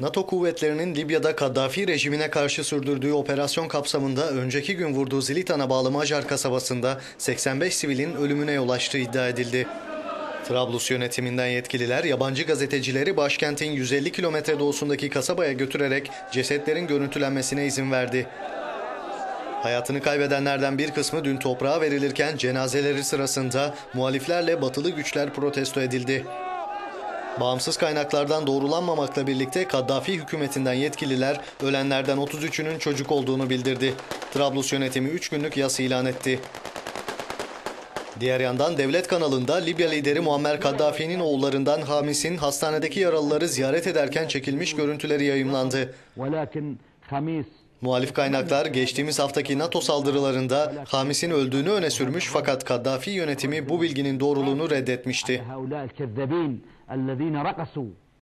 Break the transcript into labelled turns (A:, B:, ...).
A: NATO kuvvetlerinin Libya'da Kaddafi rejimine karşı sürdürdüğü operasyon kapsamında önceki gün vurduğu Zilitan'a bağlı Macar kasabasında 85 sivilin ölümüne yol açtığı iddia edildi. Trablus yönetiminden yetkililer yabancı gazetecileri başkentin 150 kilometre doğusundaki kasabaya götürerek cesetlerin görüntülenmesine izin verdi. Hayatını kaybedenlerden bir kısmı dün toprağa verilirken cenazeleri sırasında muhaliflerle batılı güçler protesto edildi. Bağımsız kaynaklardan doğrulanmamakla birlikte Kaddafi hükümetinden yetkililer ölenlerden 33'ünün çocuk olduğunu bildirdi. Trablus yönetimi 3 günlük yas ilan etti. Diğer yandan devlet kanalında Libya lideri Muammer Kaddafi'nin oğullarından Hamis'in hastanedeki yaralıları ziyaret ederken çekilmiş görüntüleri yayımlandı. Muhalif kaynaklar geçtiğimiz haftaki NATO saldırılarında Hamis'in öldüğünü öne sürmüş fakat Kaddafi yönetimi bu bilginin doğruluğunu reddetmişti.